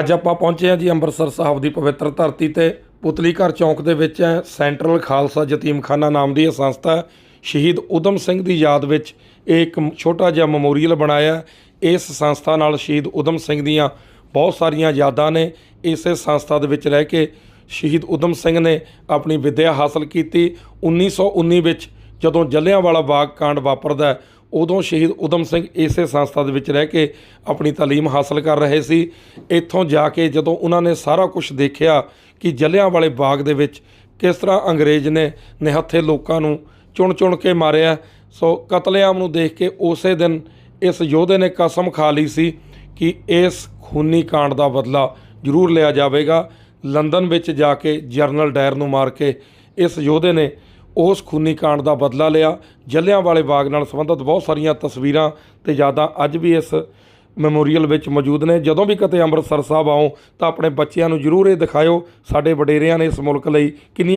ਅੱਜ ਆਪਾਂ ਪਹੁੰਚੇ ਹਾਂ ਜੀ ਅੰਮ੍ਰਿਤਸਰ ਸਾਹਿਬ ਦੀ ਪਵਿੱਤਰ ਧਰਤੀ ਤੇ। ਪੁਤਲੀ ਘਰ ਚੌਂਕ ਦੇ ਵਿੱਚ ਹੈ, ਸੈਂਟਰਲ ਖਾਲਸਾ ਯਤੀਮਖਾਨਾ ਨਾਮ ਦੀ ਇਹ ਸੰਸਥਾ ਹੈ। ਸ਼ਹੀਦ ਉਦਮ ਸਿੰਘ ਦੀ ਯਾਦ ਵਿੱਚ ਇਹ ਇੱਕ ਛੋਟਾ ਜਿਹਾ ਮੈਮੋਰੀਅਲ ਬਣਾਇਆ ਇਸ ਸੰਸਥਾ ਨਾਲ ਸ਼ਹੀਦ ਉਦਮ ਸਿੰਘ ਦੀਆਂ ਬਹੁਤ ਸਾਰੀਆਂ ਯਾਦਾਂ ਨੇ। ਇਸੇ ਸੰਸਥਾ ਦੇ ਵਿੱਚ ਰਹਿ ਕੇ ਸ਼ਹੀਦ ਉਦਮ ਸਿੰਘ ਨੇ ਆਪਣੀ ਵਿੱਦਿਆ ਹਾਸਲ ਕੀਤੀ। 1919 ਵਿੱਚ ਜਦੋਂ ਜਲਿਆਂਵਾਲਾ ਬਾਗ ਕਾਂਡ ਵਾਪਰਦਾ ਉਦੋਂ ਸ਼ਹੀਦ ਉਦਮ ਸਿੰਘ ਇਸੇ ਸੰਸਥਾ ਦੇ ਵਿੱਚ ਰਹਿ ਕੇ ਆਪਣੀ ਤਾਲੀਮ ਹਾਸਲ ਕਰ ਰਹੇ ਸੀ। ਇੱਥੋਂ ਜਾ ਕੇ ਜਦੋਂ ਉਹਨਾਂ ਨੇ ਸਾਰਾ ਕੁਝ ਦੇਖਿਆ ਕਿ ਜਲਿਆਂਵਾਲੇ ਬਾਗ ਦੇ ਵਿੱਚ ਕਿਸ ਤਰ੍ਹਾਂ ਅੰਗਰੇਜ਼ ਨੇ ਨਿਹੱਥੇ ਲੋਕਾਂ ਨੂੰ ਚੁਣ ਚੁਣ ਕੇ ਮਾਰਿਆ, ਸੋ ਕਤਲੇਆਮ ਨੂੰ ਦੇਖ ਕੇ ਉਸੇ ਦਿਨ ਇਸ ਯੋਧੇ ਨੇ ਕਸਮ ਖਾ ਲਈ ਸੀ ਕਿ ਇਸ ਖੂਨੀ ਕਾਂਡ ਦਾ ਬਦਲਾ ਜ਼ਰੂਰ ਲਿਆ ਜਾਵੇਗਾ। ਲੰਡਨ ਵਿੱਚ ਜਾ ਕੇ ਜਰਨਲ ਡਾਇਰ ਨੂੰ ਮਾਰ ਕੇ ਇਸ ਯੋਧੇ ਨੇ ਉਸ ਖੂਨੀ ਕਾਂਡ ਦਾ ਬਦਲਾ ਲਿਆ। ਜਲਿਆਂਵਾਲੇ ਬਾਗ ਨਾਲ ਸੰਬੰਧਿਤ ਬਹੁਤ ਸਾਰੀਆਂ ਤਸਵੀਰਾਂ ਤੇ ਯਾਦਾਂ ਅੱਜ ਵੀ ਇਸ ਮੈਮੋਰੀਅਲ ਵਿੱਚ ਮੌਜੂਦ ਨੇ। ਜਦੋਂ ਵੀ ਕਿਤੇ ਅੰਮ੍ਰਿਤਸਰ ਸਾਹਿਬ ਆਓ ਤਾਂ ਆਪਣੇ ਬੱਚਿਆਂ ਨੂੰ ਜ਼ਰੂਰ ਇਹ ਦਿਖਾਇਓ। ਸਾਡੇ ਵਡੇਰਿਆਂ ਨੇ ਇਸ ਮੁਲਕ ਲਈ ਕਿੰਨੀ